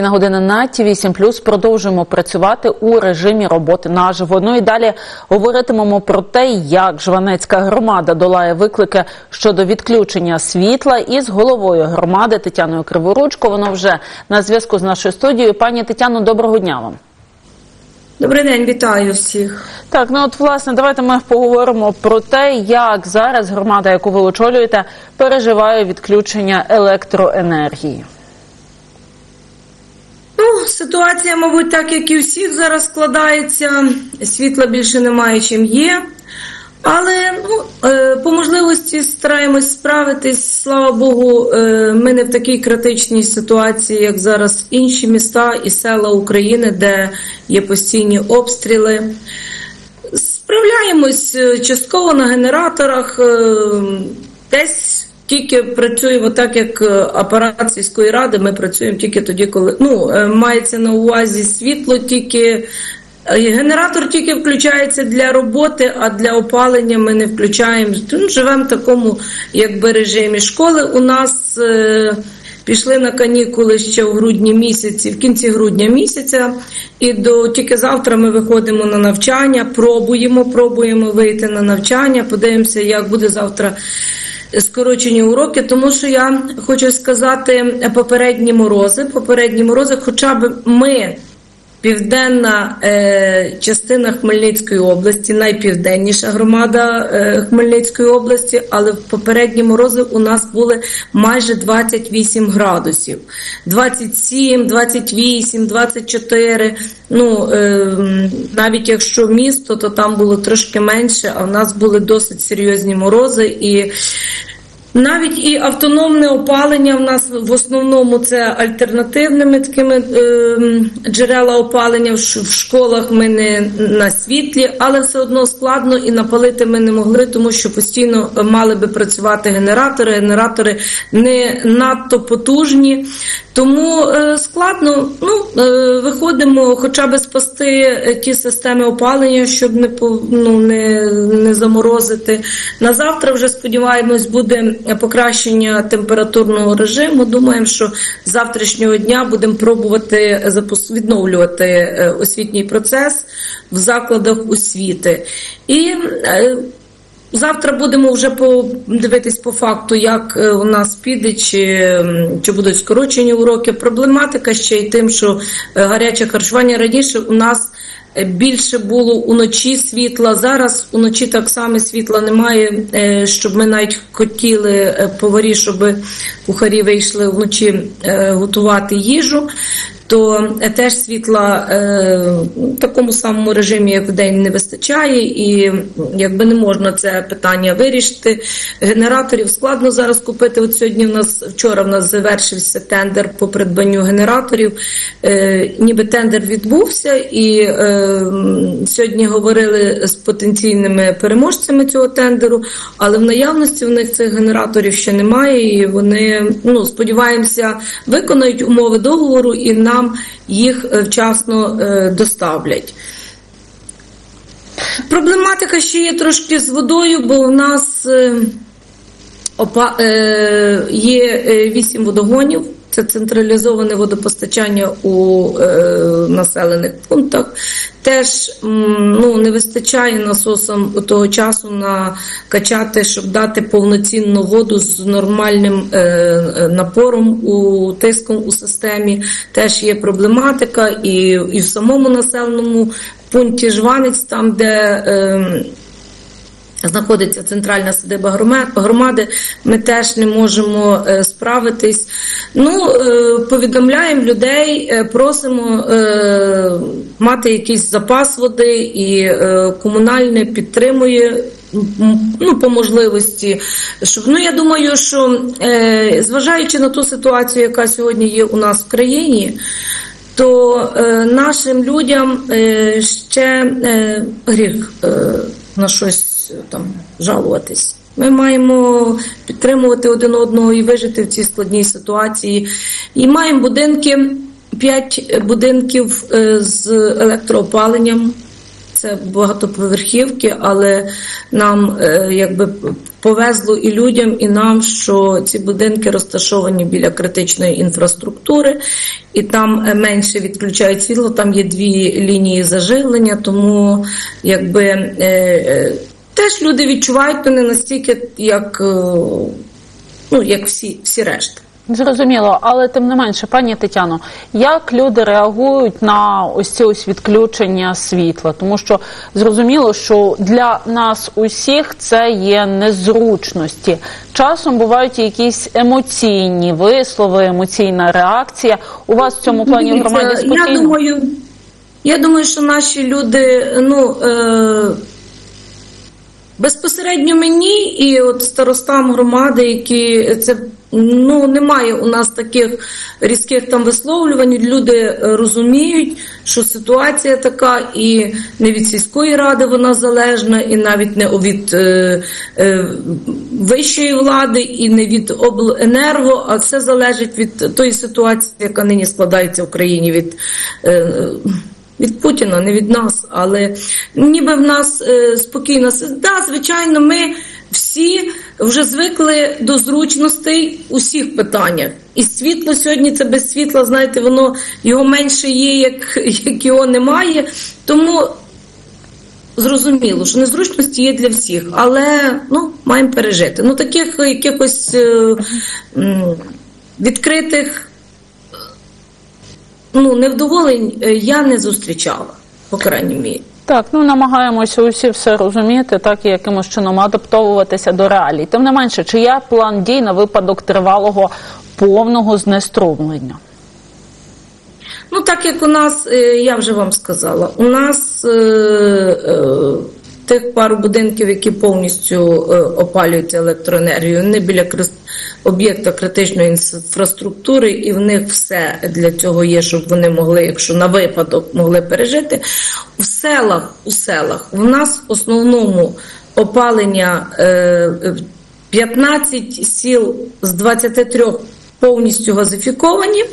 На година на ті 8 продовжуємо працювати у режимі роботи наживо. Ну і далі говоритимемо про те, як Жванецька громада долає виклики щодо відключення світла із головою громади Тетяною Криворучко. Воно вже на зв'язку з нашою студією. Пані Тетяно, доброго дня вам. Добрий день, вітаю всіх. Так, ну от власне, давайте ми поговоримо про те, як зараз громада, яку ви очолюєте, переживає відключення електроенергії. Ситуація, мабуть, так як і всіх зараз складається. Світла більше немає, чим є. Але ну, е, по можливості стараємось справитись. Слава Богу, е, ми не в такій критичній ситуації, як зараз інші міста і села України, де є постійні обстріли. Справляємось е, частково на генераторах, десь тільки працюємо так, як е, апарат сільської ради. Ми працюємо тільки тоді, коли ну е, мається на увазі світло, тільки е, генератор тільки включається для роботи, а для опалення ми не включаємо. Ну, живемо в такому якби режимі. Школи у нас. е, Пішли на канікули ще в грудні місяці, в кінці грудня місяця, і до тільки завтра ми виходимо на навчання, пробуємо, пробуємо вийти на навчання. Подивимося, як буде завтра скорочені уроки. Тому що я хочу сказати попередні морози. Попередні морози, хоча б ми. Південна е, частина Хмельницької області, найпівденніша громада е, Хмельницької області, але в попередні морози у нас були майже 28 градусів. 27, 28, 24. Ну, е, навіть якщо місто, то там було трошки менше, а в нас були досить серйозні морози. І навіть і автономне опалення в нас в основному це альтернативними такими е, джерела опалення. В, школах ми не на світлі, але все одно складно і напалити ми не могли, тому що постійно мали би працювати генератори. Генератори не надто потужні, тому е, складно. Ну е, виходимо, хоча б спасти ті системи опалення, щоб не ну, не, не заморозити. На завтра вже сподіваємось, буде покращення температурного режиму. Думаємо, що з завтрашнього дня будемо пробувати відновлювати е, освітній процес в закладах освіти. І е, Завтра будемо вже по дивитись по факту, як е, у нас піде, чи, чи будуть скорочені уроки. Проблематика ще й тим, що гаряче харчування раніше у нас більше було уночі світла. Зараз уночі так само світла немає, е, щоб ми навіть хотіли е, поварі, щоб кухарі вийшли вночі е, готувати їжу. То е, теж світла е, в такому самому режимі, як в день, не вистачає, і якби не можна це питання вирішити. Генераторів складно зараз купити. От сьогодні в нас вчора в нас завершився тендер по придбанню генераторів. Е, ніби тендер відбувся, і сьогодні говорили з потенційними переможцями цього тендеру, але в наявності в них цих генераторів ще немає, і вони ну сподіваємося виконають умови договору і нам їх е, вчасно е, доставлять. Проблематика ще є трошки з водою, бо у нас е, є е, вісім водогонів. Це централізоване водопостачання у е, населених пунктах. Теж ну, не вистачає насосам того часу накачати, щоб дати повноцінну воду з нормальним е, е, напором у тиском у системі. Теж є проблематика, і, і в самому населеному пункті Жванець, там де. Е, знаходиться центральна садиба громади, ми теж не можемо е, справитись. Ну, е, повідомляємо людей, е, просимо мати якийсь запас води, і комунальне підтримує. Ну, по можливості, щоб ну я думаю, що е, зважаючи на ту ситуацію, яка сьогодні є у нас в країні, то е, нашим людям е, ще е, гріх е, на щось там жалуватись. Ми маємо підтримувати один одного і вижити в цій складній ситуації. І маємо будинки, п'ять будинків е, з електроопаленням. це багатоповерхівки, але нам е, якби повезло і людям, і нам, що ці будинки розташовані біля критичної інфраструктури, і там е, менше відключають світло. Там є дві лінії заживлення, тому якби е, е, теж люди відчувають то не настільки, як, е, ну, як всі, всі решта. Зрозуміло, але тим не менше, пані Тетяно, як люди реагують на ось ці ось відключення світла? Тому що зрозуміло, що для нас усіх це є незручності. Часом бувають якісь емоційні вислови, емоційна реакція. У вас в цьому плані в громаді спокійно? Я думаю, я думаю, що наші люди, ну. Е- Безпосередньо мені і от старостам громади, які це ну немає у нас таких різких там висловлювань. Люди е, розуміють, що ситуація така, і не від сільської ради вона залежна, і навіть не від е, е, вищої влади, і не від обленерго, а все залежить від тої ситуації, яка нині складається в країні від. Е, від Путіна, не від нас, але ніби в нас е, спокійно. Да, звичайно, ми всі вже звикли до зручностей у всіх питаннях. І світло сьогодні це без світла, знаєте, воно його менше є, як, як його немає. Тому зрозуміло, що незручності є для всіх, але ну, маємо пережити. Ну, таких якихось е, відкритих ну, невдоволень е, я не зустрічала, по крайній мірі. Так, ну намагаємося усі все розуміти, так і якимось чином адаптовуватися до реалій. Тим не менше, чи є план дій на випадок тривалого повного знеструмлення? Ну, так як у нас, е, я вже вам сказала, у нас е, е, тих пару будинків, які повністю е, опалюються електроенергією, не біля об'єкта критичної інфраструктури, і в них все для цього є, щоб вони могли, якщо на випадок могли пережити. В селах, у селах в нас в основному опалення е, е, 15 сіл з 23 повністю газифіковані.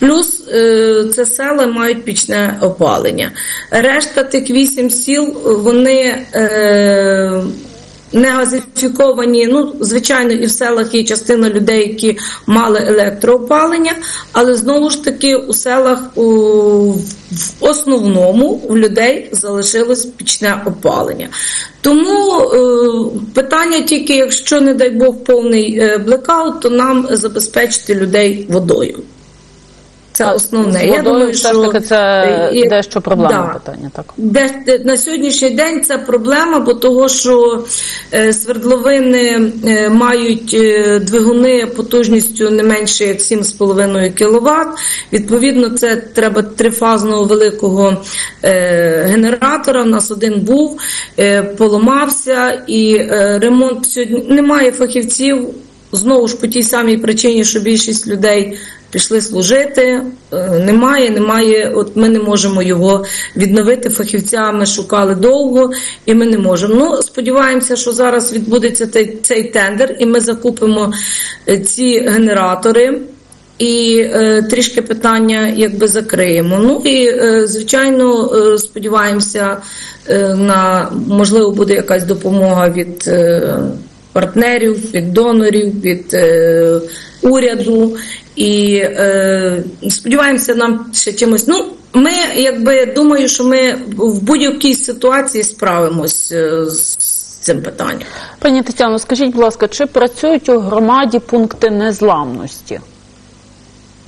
Плюс е, це села мають пічне опалення. Решта тих вісім сіл вони е, не газифіковані. Ну, звичайно, і в селах є частина людей, які мали електроопалення, але знову ж таки у селах у, в основному у людей залишилось пічне опалення. Тому е, питання тільки, якщо, не дай Бог, повний е, блекаут, то нам забезпечити людей водою. Це основне. З Я думаю, що ж таки це е, дещо проблемне да. питання. Так. Де, де- на сьогоднішній день це проблема, бо того, що е, свердловини е, мають е, двигуни потужністю не менше як 7,5 кВт. Відповідно, це треба трифазного великого е, генератора. У нас один був, е, поламався, і е, ремонт сьогодні немає фахівців. Знову ж по тій самій причині, що більшість людей пішли служити. е, Немає, немає. От ми не можемо його відновити. Фахівця ми шукали довго, і ми не можемо. Ну сподіваємося, що зараз відбудеться цей, цей тендер, і ми закупимо е, ці генератори. І е, трішки питання якби закриємо. Ну і е, звичайно е, сподіваємося е, на можливо буде якась допомога від е, партнерів, від донорів, від е, уряду. І е, сподіваємося, нам ще чимось. Ну, ми якби думаю, що ми в будь-якій ситуації справимось е, з цим питанням. Пані Тетяно, скажіть, будь ласка, чи працюють у громаді пункти незламності?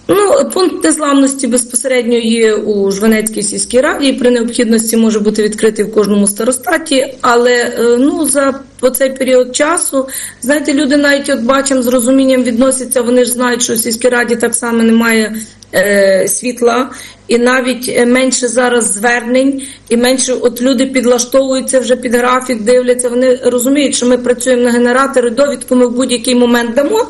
Ну, пункт незламності безпосередньо є у Жванецькій сільській раді. і При необхідності може бути відкритий в кожному старостаті. Але е, ну за цей період часу, знаєте, люди навіть от бачимо з розумінням відносяться. Вони ж знають, що в сільській раді так само немає е, світла, і навіть е, менше зараз звернень, і менше от люди підлаштовуються вже під графік, дивляться. Вони розуміють, що ми працюємо на генератори. Довідку ми в будь-який момент дамо.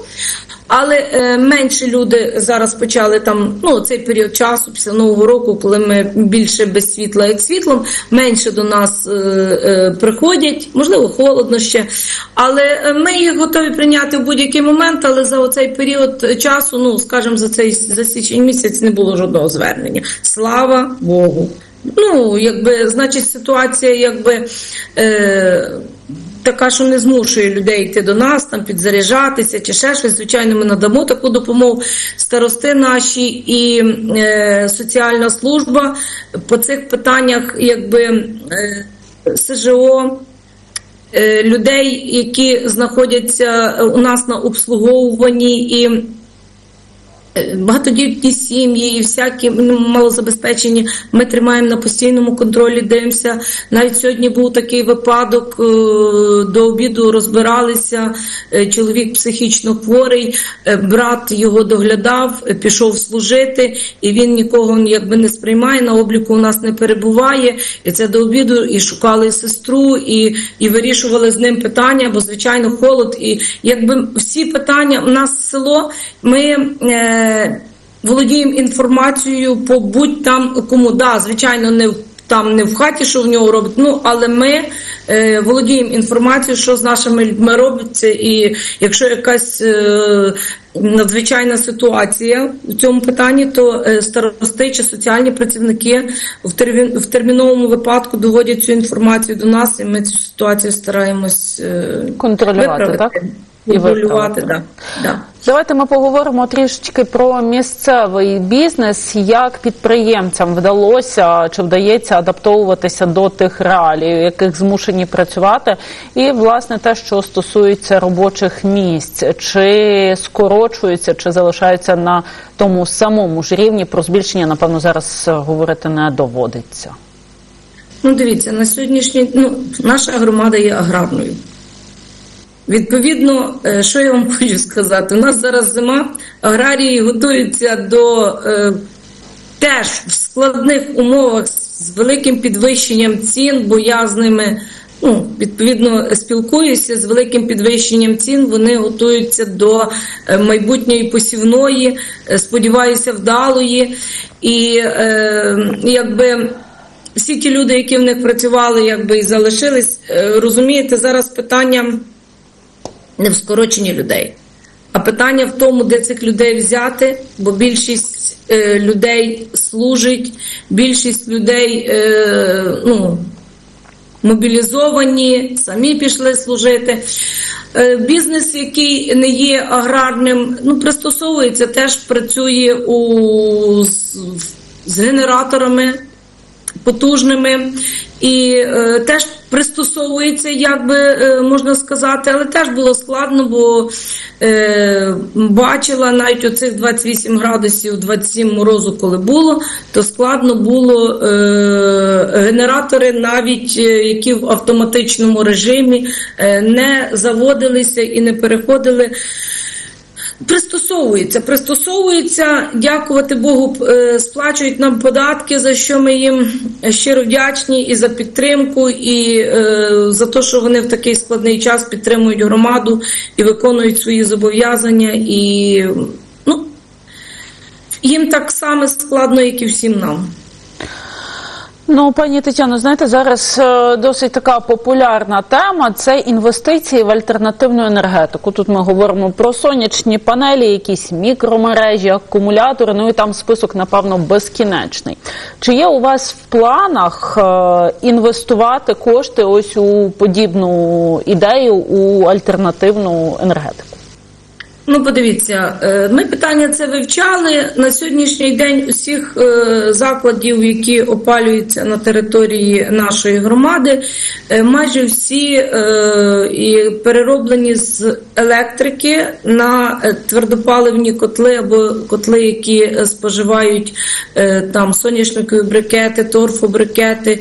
Але е, менше люди зараз почали там ну цей період часу після нового року, коли ми більше без світла, як світлом, менше до нас е, е, приходять. Можливо, холодно ще, але е, ми їх готові прийняти в будь-який момент. Але за оцей період часу, ну скажімо, за цей за січень місяць не було жодного звернення. Слава Богу. Ну, якби, значить, ситуація, якби. Е, Така, що не змушує людей йти до нас, там підзаряджатися чи ще щось. Звичайно, ми надамо таку допомогу. Старости наші і е, соціальна служба по цих питаннях, якби е, СЖО, е, людей, які знаходяться у нас на обслуговуванні і. Багатодітні сім'ї і всякі ну, малозабезпечені. Ми тримаємо на постійному контролі. Дивимося. Навіть сьогодні був такий випадок. е, До обіду розбиралися. е, Чоловік психічно хворий, е, брат його доглядав, пішов служити, і він нікого якби не сприймає. На обліку у нас не перебуває. І це до обіду. І шукали сестру, і, і вирішували з ним питання, бо звичайно холод. І якби всі питання у нас село. Ми володіємо інформацією по будь там кому. Да, звичайно, не в там не в хаті, що в нього робить. Ну але ми е, володіємо інформацією, що з нашими людьми робиться, і якщо якась е, надзвичайна ситуація в цьому питанні, то е, старости чи соціальні працівники в, термін, в терміновому випадку доводять цю інформацію до нас, і ми цю ситуацію стараємось е, Контролювати, виправити. так? І Контролювати, да. Да. Давайте ми поговоримо трішечки про місцевий бізнес, як підприємцям вдалося чи вдається адаптовуватися до тих реалій, в яких змушені працювати, і власне те, що стосується робочих місць, чи скорочуються, чи залишаються на тому самому ж рівні. Про збільшення, напевно, зараз говорити не доводиться. Ну, дивіться, на сьогоднішній ну, наша громада є аграрною. Відповідно, е, що я вам хочу сказати, у нас зараз зима, аграрії готуються до е, теж в складних умовах з великим підвищенням цін, бо я з ними ну, відповідно спілкуюся з великим підвищенням цін. Вони готуються до е, майбутньої посівної, е, сподіваюся, вдалої. І е, якби всі ті люди, які в них працювали, якби і залишились, розумієте, зараз питання не в скороченні людей, а питання в тому, де цих людей взяти, бо більшість е, людей служить, більшість людей е, ну, мобілізовані, самі пішли служити. Е, Бізнес, який не є аграрним, ну пристосовується, теж працює у, з, з генераторами потужними і е, теж пристосовується, як би е, можна сказати, але теж було складно, бо е, бачила навіть оцих 28 градусів, 27 морозу, коли було, то складно було е, генератори, навіть е, які в автоматичному режимі е, не заводилися і не переходили. Пристосовується, пристосовується, дякувати Богу, е, сплачують нам податки, за що ми їм щиро вдячні і за підтримку, і е, за те, що вони в такий складний час підтримують громаду і виконують свої зобов'язання. І ну, їм так само складно, як і всім нам. Ну, пані Тетяно, знаєте, зараз е, досить така популярна тема це інвестиції в альтернативну енергетику. Тут ми говоримо про сонячні панелі, якісь мікромережі, акумулятори. Ну і там список, напевно, безкінечний. Чи є у вас в планах е, інвестувати кошти ось у подібну ідею у альтернативну енергетику? Ну, подивіться, е, ми питання це вивчали на сьогоднішній день. Усіх е, закладів, які опалюються на території нашої громади, е, майже всі перероблені з електрики на твердопаливні котли або котли, які споживають там соняшникові брикети, торфобрикети.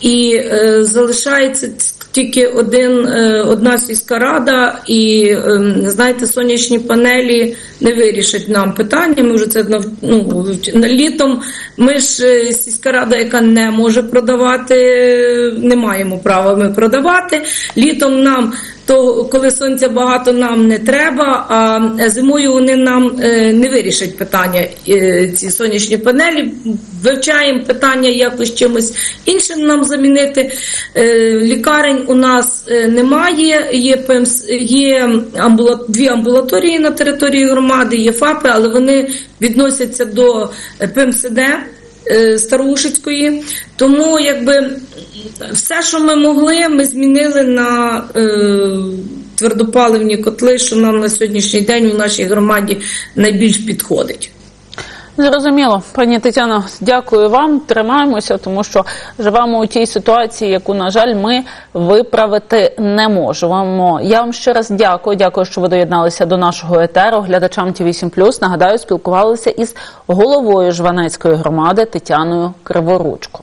І е, залишається тільки один, е, одна сільська рада, і е, знаєте, сонячні панелі не вирішать нам питання. Ми вже це ну, літом. Ми ж е, сільська рада, яка не може продавати, не маємо права ми продавати. Літом нам. То коли сонця багато нам не треба, а зимою вони нам е, не вирішать питання ці сонячні панелі. Вивчаємо питання якось чимось іншим нам замінити. Лікарень у нас е, немає. Є ПМС, є амбула, дві амбулаторії на території громади, є ФАПи, але вони відносяться до ПМСД. е, Староушицької. Тому якби все, що ми могли, ми змінили на е, твердопаливні котли, що нам на сьогоднішній день у нашій громаді найбільш підходить. Зрозуміло, пані Тетяно, дякую вам. Тримаємося, тому що живемо у тій ситуації, яку, на жаль, ми виправити не можемо. Я вам ще раз дякую. Дякую, що ви доєдналися до нашого етеру. Глядачам ті 8 Нагадаю, спілкувалися із головою Жванецької громади Тетяною Криворучко.